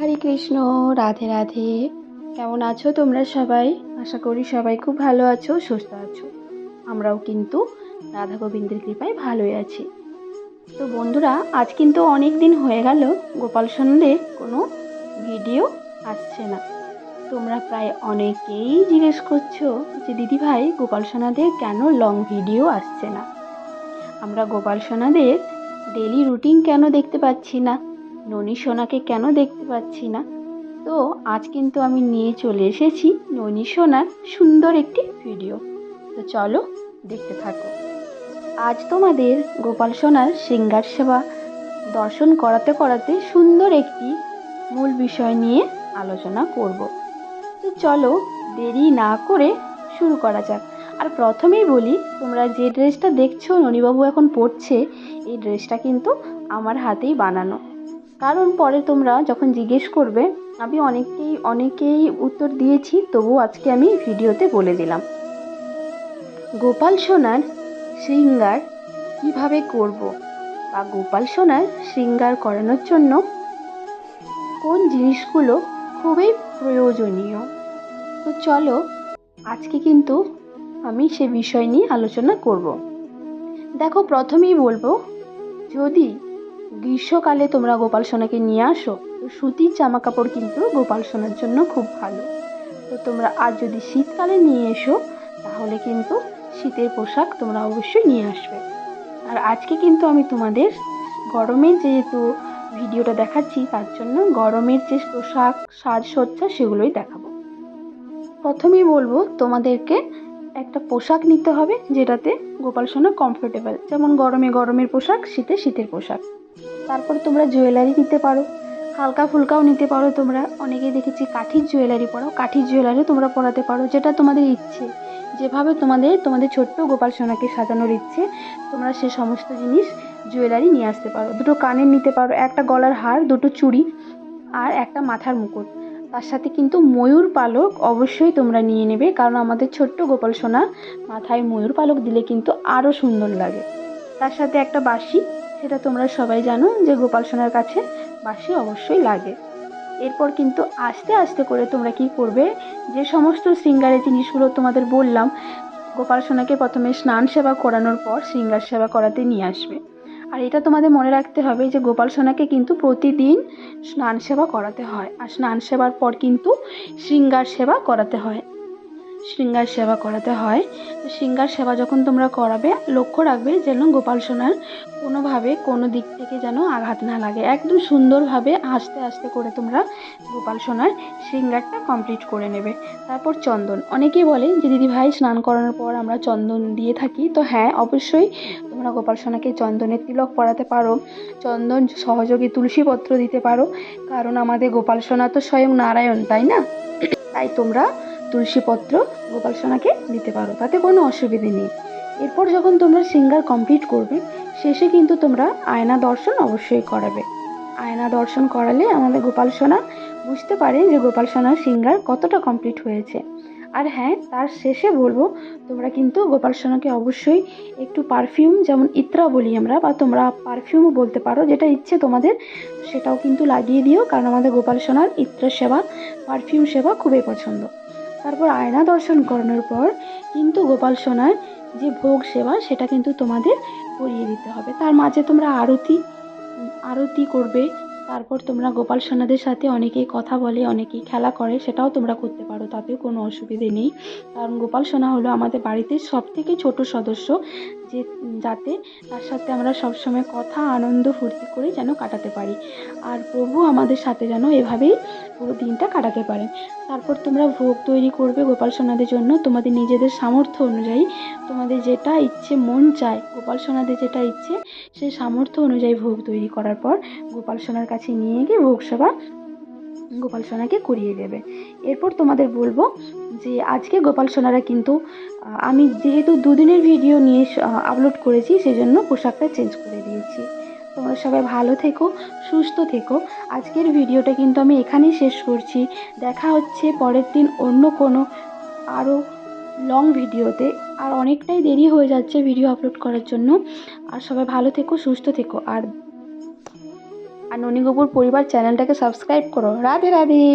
হরে কৃষ্ণ, রাধে রাধে। কেমন আছো তোমরা সবাই? আশা করি সবাই খুব ভালো আছো, সুস্থ আছো। আমরাও কিন্তু রাধা গোবিন্দের কৃপায় ভালোই আছি। তো বন্ধুরা, আজ কিন্তু অনেক দিন হয়ে গেল, গোপাল সন্ধ্যের কোনো ভিডিও আসছে না। তোমরা প্রায় অনেকেই জিজ্ঞেস করছ যে দিদিভাই গোপাল সোনাদের কেন লং ভিডিও আসছে না? আমরা গোপাল সোনাদের ডেলি রুটিন কেন দেখতে পাচ্ছি না? ননী সোনাকে কেন দেখতে পাচ্ছি না? তো আজ কিন্তু আমি নিয়ে চলে এসেছি ননী সোনার সুন্দর একটি ভিডিও। তো চলো দেখতে থাকো। আজ তোমাদের গোপাল সোনার সিঙ্গার সেবা দর্শন করাতে করাতে সুন্দর একটি মূল বিষয় নিয়ে আলোচনা করব। তো চলো দেরি না করে শুরু করা যাক। আর প্রথমেই বলি, তোমরা যে ড্রেসটা দেখছ, ননীবাবু এখন পরছে, এই ড্রেসটা কিন্তু আমার হাতেই বানানো। কারণ পরে তোমরা যখন জিজ্ঞেস করবে, আমি অনেকেই অনেকেই উত্তর দিয়েছি তবু আজকে আমি ভিডিওতে বলে দিলাম। গোপাল সোনার শৃঙ্গার কীভাবে করব বা গোপাল সোনার শৃঙ্গার করানোর জন্য কোন জিনিসগুলো খুবই প্রয়োজনীয়? তো চলো, আজকে কিন্তু আমি সে বিষয় নিয়ে আলোচনা করব। দেখো, প্রথমেই বলব, যদি গ্রীষ্মকালে তোমরা গোপাল সোনাকে নিয়ে আসো। তো সুতির জামা কাপড় কিন্তু গোপাল সোনার জন্য খুব ভালো। তো তোমরা আর যদি শীতকালে নিয়ে এসো, তাহলে কিন্তু শীতের পোশাক তোমরা অবশ্যই নিয়ে আসবে। আর আজকে কিন্তু আমি তোমাদের গরমের যেহেতু ভিডিওটা দেখাচ্ছি, তার জন্য গরমের যে পোশাক, সাজসজ্জা সেগুলোই দেখাবো। প্রথমেই বলব, তোমাদেরকে একটা পোশাক নিতে হবে, যেটাতে গোপাল সোনা কমফোর্টেবল যেমন গরমে গরমের পোশাক, শীতে শীতের পোশাক। তারপর তোমরা জুয়েলারি নিতে পারো। হালকা ফুলকাও নিতে পারো তোমরা। অনেকেই দেখেছি কাঠির জুয়েলারি পরাও। কাঠির জুয়েলারি তোমরা পরাতে পারো, যেটা তোমাদের ইচ্ছে। যেভাবে তোমাদের তোমাদের ছোট্ট গোপাল সোনাকে সাজানোর ইচ্ছে, তোমরা সে সমস্ত জিনিস জুয়েলারি নিয়ে আসতে পারো। দুটো কানের নিতে পারো, একটা গলার হার, দুটো চুড়ি আর একটা মাথার মুকুট। তার সাথে কিন্তু ময়ূর পালক অবশ্যই তোমরা নিয়ে নেবে, কারণ আমাদের ছোট্ট গোপাল সোনা মাথায় ময়ূর পালক দিলে কিন্তু আরও সুন্দর লাগে। তার সাথে একটা বাঁশি সেটা তোমরা সবাই জানো যে গোপাল সোনার কাছে বাঁশি অবশ্যই লাগে। এরপর কিন্তু আস্তে আস্তে করে তোমরা কি করবে? যে সমস্ত শৃঙ্গারের জিনিসগুলো তোমাদের বললাম, গোপাল সোনাকে প্রথমে স্নান সেবা করানোর পর শৃঙ্গার সেবা করাতে নিয়ে আসবে। আর এটা তোমাদের মনে রাখতে হবে যে গোপাল সোনাকে কিন্তু প্রতিদিন স্নান সেবা করাতে হয়। আর স্নান সেবার পর কিন্তু শৃঙ্গার সেবা করাতে হয়। শৃঙ্গার সেবা করাতে হয়। তো শৃঙ্গার সেবা যখন তোমরা করাবে, লক্ষ্য রাখবে যেন গোপাল সোনার কোনোভাবে কোনো দিক থেকে যেন আঘাত না লাগে। একদম সুন্দরভাবে আস্তে আস্তে করে তোমরা গোপাল সোনার শৃঙ্গারটা কমপ্লিট করে নেবে। তারপর চন্দন। অনেকেই বলে যে, দিদি ভাই, স্নান করানোর পর আমরা চন্দন দিয়ে থাকি। তো হ্যাঁ অবশ্যই তোমরা গোপাল সোনাকে চন্দনের তিলক পরাতে পারো। চন্দন সহযোগী তুলসীপত্র দিতে পারো। কারণ আমাদের গোপাল সোনা তো স্বয়ং নারায়ণ, তাই না? তাই তোমরা তুলসীপত্র গোপাল সোনাকে দিতে পারো, তাতে কোনো অসুবিধে নেই। এরপর যখন তোমরা সিঙ্গার কমপ্লিট করবে, শেষে কিন্তু তোমরা আয়না দর্শন অবশ্যই করাবে। আয়না দর্শন করালে আমাদের গোপাল সোনা বুঝতে পারে যে গোপাল সোনার সিঙ্গার কতটা কমপ্লিট হয়েছে। আর হ্যাঁ তার শেষে বলব, তোমরা কিন্তু গোপাল সোনাকে অবশ্যই একটু পারফিউম যেমন ইত্রা বলি আমরা, বা তোমরা পারফিউমও বলতে পারো, যেটা ইচ্ছে তোমাদের, সেটাও কিন্তু লাগিয়ে দিও, কারণ আমাদের গোপাল সোনার ইত্র সেবা পারফিউম সেবা খুবই পছন্দ। তারপর আয়না দর্শন করানোর পর কিন্তু গোপাল সোনার যে ভোগ সেবা, সেটা কিন্তু তোমাদের করিয়ে দিতে হবে। তার মাঝে তোমরা আরতি আরতি করবে। তারপর তোমরা গোপাল সোনাদের সাথে অনেকেই কথা বলে, অনেকেই খেলা করে, সেটাও তোমরা করতে পারো, তাতেও কোনো অসুবিধে নেই। কারণ গোপাল সোনা হলো আমাদের বাড়িতে সব থেকে ছোট সদস্য, যে, যাতে তার সাথে আমরা সবসময় কথা, আনন্দ ফুর্তি করে যেন কাটাতে পারি। আর প্রভু আমাদের সাথে যেন এভাবেই পুরো দিনটা কাটাতে পারেন তারপর তোমরা ভোগ তৈরি করবে গোপাল সোনাদের জন্য। তোমাদের নিজেদের সামর্থ্য অনুযায়ী তোমাদের যেটা ইচ্ছে মন চায়, গোপাল সোনাদের যেটা ইচ্ছে সেই সামর্থ্য অনুযায়ী ভোগ তৈরি করার পর গোপাল সোনার কাছে নিয়ে গিয়ে ভোগ সেবা গোপাল সোনাকে করিয়ে দেবে। এরপর তোমাদের বলব যে আজকে গোপাল সোনারা কিন্তু আমি যেহেতু দুদিনের ভিডিও নিয়ে আপলোড করেছি, সেজন্য পোশাকটা চেঞ্জ করে দিয়েছি। তোমরা সবাই ভালো থেকো, সুস্থ থেকো। আজকের ভিডিওটা কিন্তু আমি এখানেই শেষ করছি। দেখা হচ্ছে পরের দিন অন্য কোনো আরও লং ভিডিওতে। আর অনেকটাই দেরি হয়ে যাচ্ছে ভিডিও আপলোড করার জন্য। আর সবাই ভালো থেকো, সুস্থ থেকো। আর আর ননীগপুর পরিবার চ্যানেলটাকে সাবস্ক্রাইব করো। রাধে রাধে!